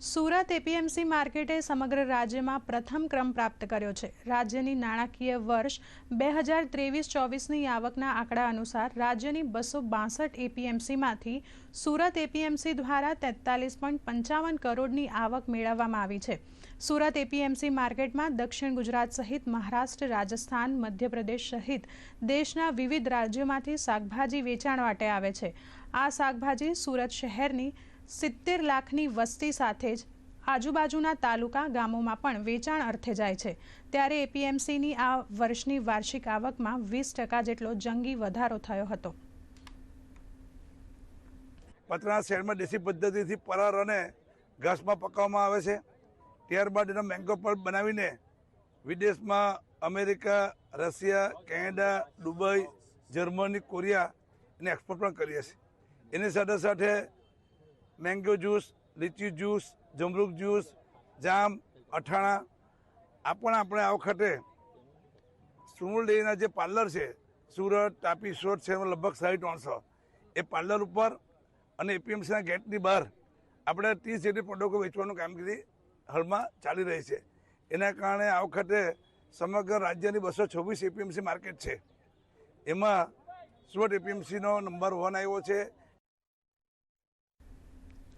Surat APMC માર્કેટે સમગ્ર રાજ્યમાં પ્રથમ ક્રમ પ્રાપ્ત કર્યો છે. રાજ્યની નાણાકીય વર્ષ બે હજાર ત્રેવીસ ચોવીસની આવકના આંકડા અનુસાર રાજ્યની બસો બાસઠ એપીએમસીમાંથી સુરત એપીએમસી દ્વારા તેતાલીસ પોઈન્ટ પંચાવન કરોડની આવક મેળવવામાં આવી છે. સુરત એપીએમસી માર્કેટમાં દક્ષિણ ગુજરાત સહિત મહારાષ્ટ્ર, રાજસ્થાન, મધ્યપ્રદેશ સહિત દેશના વિવિધ રાજ્યોમાંથી શાકભાજી વેચાણ માટે આવે છે. આ શાકભાજી સુરત શહેરની સિત્તેર લાખની વસ્તી સાથે જ આજુબાજુના તાલુકા ગામોમાં પણ વેચાણ અર્થે જાય છે. ત્યારે એપીએમસીની આ વર્ષની વાર્ષિક આવકમાં વીસ ટકા જેટલો જંગી વધારો થયો હતો. પતરા શહેરમાં દેશી પદ્ધતિથી પરાર અને ઘાસમાં પકાવવામાં આવે છે. ત્યારબાદ એનો મેંગો પલ્પ બનાવીને વિદેશમાં America, Russia, Canada, Dubai, Germany, Korea એને એક્સપોર્ટ પણ કરીએ છીએ. એની સાથે સાથે મેંગો જ્યુસ, લીચી જ્યુસ, જમરૂક જ્યુસ, જામ અઠાણા આ પણ આપણે આ વખતે સુમૂલ ડેરીના જે પાર્લર છે, સુરત, તાપી, સુરત છે લગભગ સાડી ત્રણસો. એ પાર્લર ઉપર અને એપીએમસીના ગેટની બહાર આપણે ત્રીસ જેટલી પ્રોડક્ટો વેચવાનું કામગીરી હાલમાં ચાલી રહી છે. એના કારણે આ વખતે સમગ્ર રાજ્યની બસો છવ્વીસ એપીએમસી માર્કેટ છે. એમાં સુરત એપીએમસીનો નંબર વન આવ્યો છે.